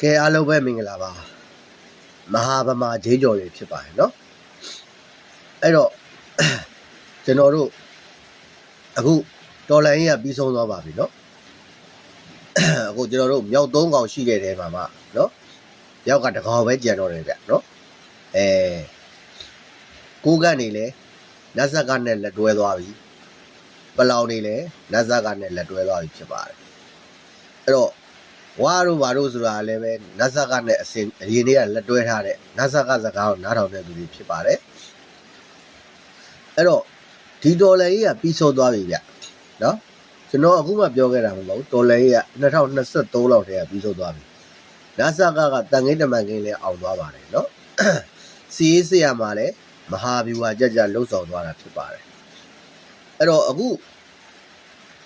ကဲအားလုံးပဲမင်္ဂလာပါမဟာဗမာဂျေးကျော်တွေဖြစ်ပါတယ်เนาะအဲ့တော့ ကျွန်တော်တို့အခုတော်လိုင်းကြီးကပြီးဆုံးသွားပါပြီเนาะ အခုကျွန်တော်တို့မြောက်သုံးកောင်ရှိတဲ့တဲမှာမှเนาะမြောက်ကတကောင်ပဲကြံတော့တယ်ဗျเนาะအဲကိုးကနေလဲနတ်ဆက်ကနဲ့လက်တွဲသွားပြီပလောင်နေလဲနတ်ဆက်ကနဲ့လက်တွဲသွားပြီဖြစ်ပါတယ်အဲ့တော့ ဝါတို့ဘာတို့ဆိုတာလည်းပဲနတ်ဆက်ကနဲ့အစင်အရင်တွေကလက်တွဲထားတဲ့နတ်ဆက်ကစကားကိုနားထောင်တဲ့သူတွေဖြစ်ပါတယ်အဲ့တော့ဒီဒေါ်လာကြီးကပြီးဆုံးသွားပြီဗျနော်ကျွန်တော်အခုမှပြောခဲ့တာမဟုတ်ဘူးဒေါ်လာကြီးက2023လောက်တည်းကပြီးဆုံးသွားပြီနတ်ဆက်ကကတန်ငိမ့်တမန်ကင်းလည်းအောင်သွားပါတယ်နော်စီရေးဆရာမှာလည်းမဟာဗျူဟာကြကြလှုပ်ဆောင်သွားတာဖြစ်ပါတယ်အဲ့တော့အခု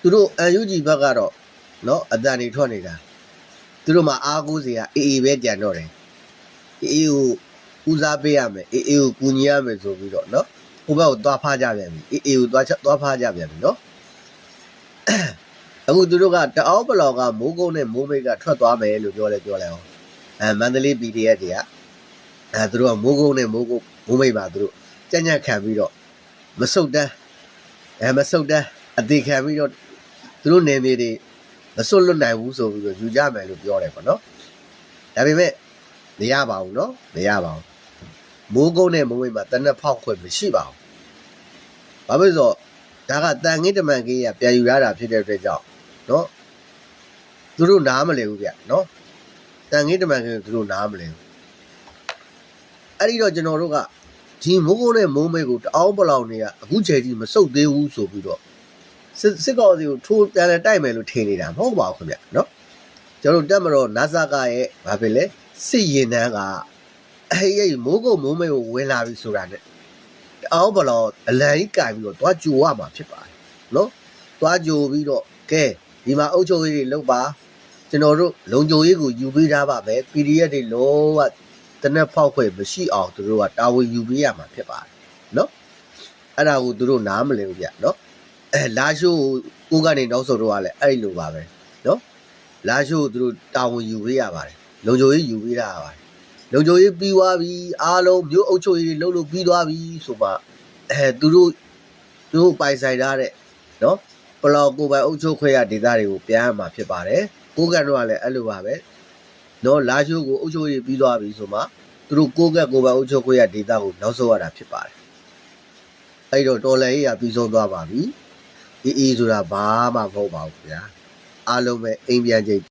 သူတို့ UNG ဘက်ကတော့နော်အတန်တွေထွက်နေတာ သူတို့မှာအားကိုးစရာအေးအေးပဲကြံတော့တယ်အေးအေးကိုဦးစားပေးရမယ်အေးအေးကိုကူညီရမယ်ဆိုပြီးတော့နော်ဟိုဘက်ကိုသွားဖားကြပြန်ပြီအေးအေးကိုသွားချက်သွားဖားကြပြန်ပြီနော်အခုသူတို့ကတအောက်ဘလောက်ကမိုးကုန်းနဲ့မိုးမိတ်ကထွက်သွားမယ်လို့ပြောလဲပြောလဲအောင်အဲမန္တလေး PDF တွေကအဲသူတို့ကမိုးကုန်းနဲ့မိုးကုန်းမိုးမိတ်ပါသူတို့ကြက်ညက်ခံပြီးတော့မဆုတ်တန်းအဲမဆုတ်တန်းအသေးခံပြီးတော့သူတို့နေနေတွေ မစွတ်လွတ်နိုင်ဘူးဆိုပြီးတော့ယူကြမယ်လို့ပြောတယ်ပေါ့နော်ဒါပေမဲ့မရပါဘူးနော်မရပါဘူးမိုးကုန်းနဲ့မိုးမိတ်မှာတနက်ဖောက်ခွင့်မရှိပါဘူးဘာဖြစ်လို့ဆိုတော့ဒါကတန်ငင်းတမန်ကြီးကပြန်ယူရတာဖြစ်တဲ့အတွက်ကြောင့်နော်သူတို့နားမလဲဘူးဗျနော်တန်ငင်းတမန်ကြီးကိုသူတို့နားမလဲဘူးအဲ့ဒီတော့ကျွန်တော်တို့ကဒီမိုးကုန်းနဲ့မိုးမိတ်ကိုတအောင်းပလောင်တွေကအခုချိန်ကြီးမစုပ်သေးဘူးဆိုပြီးတော့ စစ်စစ်ကောင်စီကိုထိုးပြန်လဲတိုက်မယ်လို့ထင်နေတာမဟုတ်ပါဘူးခင်ဗျနော်ကျွန်တော်တို့တက်မတော်နာဇာကရဲ့ဘာဖြစ်လဲစစ်ရင်တန်းကအဲ့ဒီမိုးကုတ်မိုးမဲကိုဝင်လာပြီဆိုတာ ਨੇ အောင်းဘလောအလံကြီးကင်ပြီးတော့တွားကြိုရမှာဖြစ်ပါတယ်နော်တွားကြိုပြီးတော့ကဲဒီမှာအုပ်ချုပ်ရေးတွေလုပ်ပါကျွန်တော်တို့လုံခြုံရေးကိုယူပေးထားပါပဲ PDF တွေလုံးဝတနက်ဖောက်ခွေမရှိအောင်သူတို့ကတာဝန်ယူပေးရမှာဖြစ်ပါတယ်နော်အဲ့ဒါကိုသူတို့နားမလည်ဘူးဗျနော် အဲလာရှိုးကိုကိုကနေနောက်ဆုံးတော့ကလည်းအဲ့လိုပါပဲနော်လာရှိုးကိုသူတို့တာဝန်ယူပေးရပါတယ်လုံခြုံရေးယူပေးရပါတယ်လုံခြုံရေးပြီးသွားပြီအားလုံးမြို့အုပ်ချုပ်ရေးတွေလုပ်လို့ပြီးသွားပြီဆိုမှအဲသူတို့သူတို့ပိုင်ဆိုင်ထားတဲ့နော်ပလောင်ကိုပိုင်အုပ်ချုပ်ခွင့်ရဒေသတွေကိုပြန်ရမှာဖြစ်ပါတယ်ကိုကန်တော့ကလည်းအဲ့လိုပါပဲနော်လာရှိုးကိုအုပ်ချုပ်ရေးပြီးသွားပြီဆိုမှသူတို့ကိုကက်ကိုပိုင်အုပ်ချုပ်ခွင့်ရဒေသကိုနောက်ဆုံးရတာဖြစ်ပါတယ်အဲ့တော့တော်လန်ရေးကပြီးဆုံးသွားပါပြီ အေးအေးဆိုတာဘာမှမဟုတ်ပါဘူးခင်ဗျာအားလုံးပဲအိမ်ပြန်ချိန်